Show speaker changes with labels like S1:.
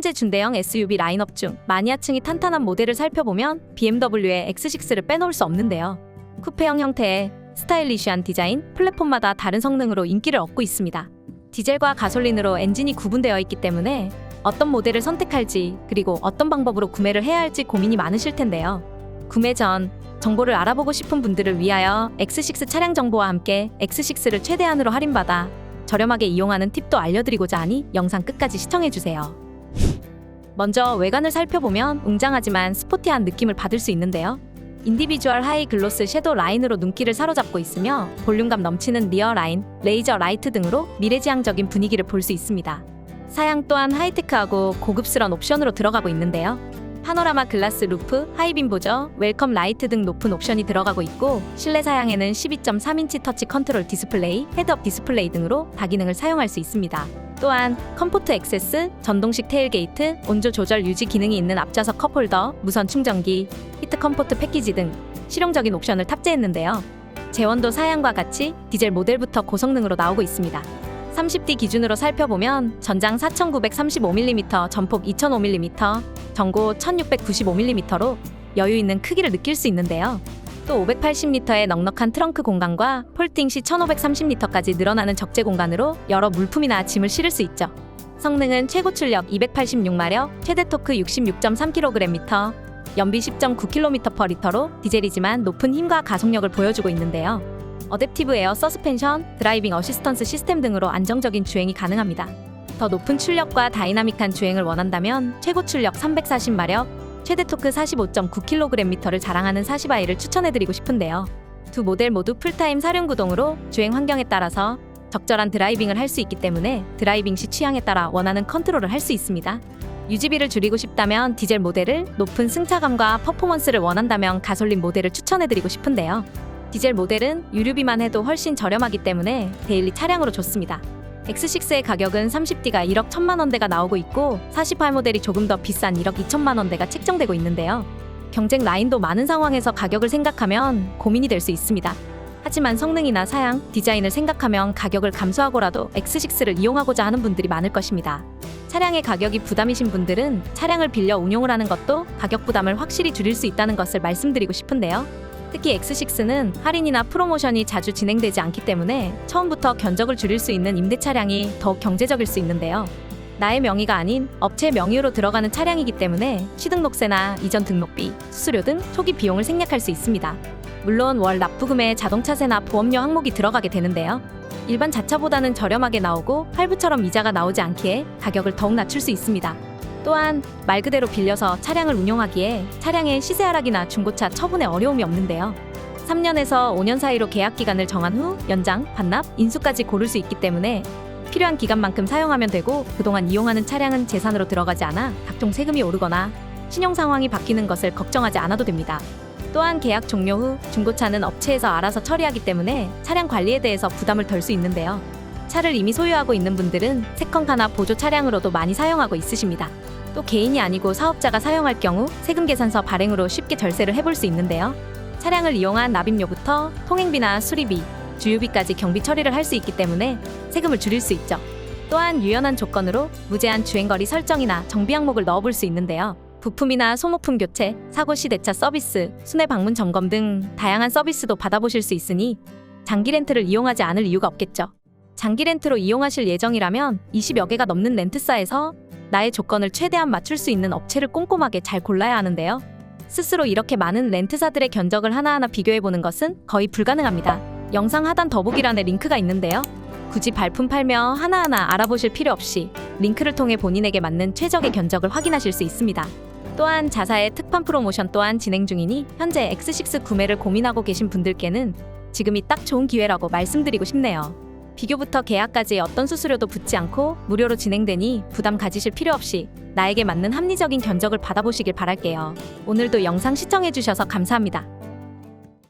S1: 현재 준대형 SUV 라인업 중 마니아층이 탄탄한 모델을 살펴보면 BMW의 X6를 빼놓을 수 없는데요. 쿠페형 형태의 스타일리시한 디자인, 플랫폼마다 다른 성능으로 인기를 얻고 있습니다. 디젤과 가솔린으로 엔진이 구분되어 있기 때문에 어떤 모델을 선택할지 그리고 어떤 방법으로 구매를 해야 할지 고민이 많으실 텐데요. 구매 전 정보를 알아보고 싶은 분들을 위하여 X6 차량 정보와 함께 X6를 최대한으로 할인받아 저렴하게 이용하는 팁도 알려드리고자 하니 영상 끝까지 시청해주세요. 먼저 외관을 살펴보면 웅장하지만 스포티한 느낌을 받을 수 있는데요. 인디비주얼 하이 글로스 섀도우 라인으로 눈길을 사로잡고 있으며 볼륨감 넘치는 리어 라인, 레이저 라이트 등으로 미래지향적인 분위기를 볼 수 있습니다. 사양 또한 하이테크하고 고급스러운 옵션으로 들어가고 있는데요. 파노라마 글라스 루프, 하이빔 보저, 웰컴 라이트 등 높은 옵션이 들어가고 있고 실내 사양에는 12.3인치 터치 컨트롤 디스플레이, 헤드업 디스플레이 등으로 다기능을 사용할 수 있습니다. 또한 컴포트 액세스, 전동식 테일게이트, 온조 조절 유지 기능이 있는 앞좌석 컵홀더, 무선 충전기, 히트 컴포트 패키지 등 실용적인 옵션을 탑재했는데요. 제원도 사양과 같이 디젤 모델부터 고성능으로 나오고 있습니다. 30D 기준으로 살펴보면 전장 4935mm, 전폭 2005mm, 전고 1695mm로 여유 있는 크기를 느낄 수 있는데요. 또 580리터의 넉넉한 트렁크 공간과 폴딩 시 1530리터까지 늘어나는 적재 공간으로 여러 물품이나 짐을 실을 수 있죠. 성능은 최고 출력 286마력, 최대 토크 66.3kgm, 연비 10.9km/L로 디젤이지만 높은 힘과 가속력을 보여주고 있는데요. 어댑티브 에어 서스펜션, 드라이빙 어시스턴스 시스템 등으로 안정적인 주행이 가능합니다. 더 높은 출력과 다이나믹한 주행을 원한다면 최고 출력 340마력, 최대 토크 45.9kgm를 자랑하는 40i를 추천해드리고 싶은데요. 두 모델 모두 풀타임 사륜 구동으로 주행 환경에 따라서 적절한 드라이빙을 할 수 있기 때문에 드라이빙 시 취향에 따라 원하는 컨트롤을 할 수 있습니다. 유지비를 줄이고 싶다면 디젤 모델을 높은 승차감과 퍼포먼스를 원한다면 가솔린 모델을 추천해드리고 싶은데요. 디젤 모델은 유류비만 해도 훨씬 저렴하기 때문에 데일리 차량으로 좋습니다. X6의 가격은 30D가 1억 1천만 원대가 나오고 있고 48 모델이 조금 더 비싼 1억 2천만 원대가 책정되고 있는데요. 경쟁 라인도 많은 상황에서 가격을 생각하면 고민이 될 수 있습니다. 하지만 성능이나 사양, 디자인을 생각하면 가격을 감수하고라도 X6를 이용하고자 하는 분들이 많을 것입니다. 차량의 가격이 부담이신 분들은 차량을 빌려 운용을 하는 것도 가격 부담을 확실히 줄일 수 있다는 것을 말씀드리고 싶은데요. 특히 X6는 할인이나 프로모션이 자주 진행되지 않기 때문에 처음부터 견적을 줄일 수 있는 임대 차량이 더욱 경제적일 수 있는데요. 나의 명의가 아닌 업체 명의로 들어가는 차량이기 때문에 취등록세나 이전 등록비, 수수료 등 초기 비용을 생략할 수 있습니다. 물론 월 납부금에 자동차세나 보험료 항목이 들어가게 되는데요. 일반 자차보다는 저렴하게 나오고 할부처럼 이자가 나오지 않기에 가격을 더욱 낮출 수 있습니다. 또한 말 그대로 빌려서 차량을 운용하기에 차량의 시세 하락이나 중고차 처분에 어려움이 없는데요. 3년에서 5년 사이로 계약 기간을 정한 후 연장, 반납, 인수까지 고를 수 있기 때문에 필요한 기간만큼 사용하면 되고 그동안 이용하는 차량은 재산으로 들어가지 않아 각종 세금이 오르거나 신용 상황이 바뀌는 것을 걱정하지 않아도 됩니다. 또한 계약 종료 후 중고차는 업체에서 알아서 처리하기 때문에 차량 관리에 대해서 부담을 덜 수 있는데요. 차를 이미 소유하고 있는 분들은 세컨카나 보조 차량으로도 많이 사용하고 있으십니다. 또 개인이 아니고 사업자가 사용할 경우 세금 계산서 발행으로 쉽게 절세를 해볼 수 있는데요. 차량을 이용한 납입료부터 통행비나 수리비, 주유비까지 경비 처리를 할 수 있기 때문에 세금을 줄일 수 있죠. 또한 유연한 조건으로 무제한 주행거리 설정이나 정비 항목을 넣어볼 수 있는데요. 부품이나 소모품 교체, 사고 시 내차 서비스, 순회 방문 점검 등 다양한 서비스도 받아보실 수 있으니 장기 렌트를 이용하지 않을 이유가 없겠죠. 장기 렌트로 이용하실 예정이라면 20여 개가 넘는 렌트사에서 나의 조건을 최대한 맞출 수 있는 업체를 꼼꼼하게 잘 골라야 하는데요. 스스로 이렇게 많은 렌트사들의 견적을 하나하나 비교해보는 것은 거의 불가능합니다. 영상 하단 더보기란에 링크가 있는데요. 굳이 발품 팔며 하나하나 알아보실 필요 없이 링크를 통해 본인에게 맞는 최적의 견적을 확인하실 수 있습니다. 또한 자사의 특판 프로모션 또한 진행 중이니 현재 X6 구매를 고민하고 계신 분들께는 지금이 딱 좋은 기회라고 말씀드리고 싶네요. 비교부터 계약까지 어떤 수수료도 붙지 않고 무료로 진행되니 부담 가지실 필요 없이 나에게 맞는 합리적인 견적을 받아보시길 바랄게요. 오늘도 영상 시청해주셔서 감사합니다.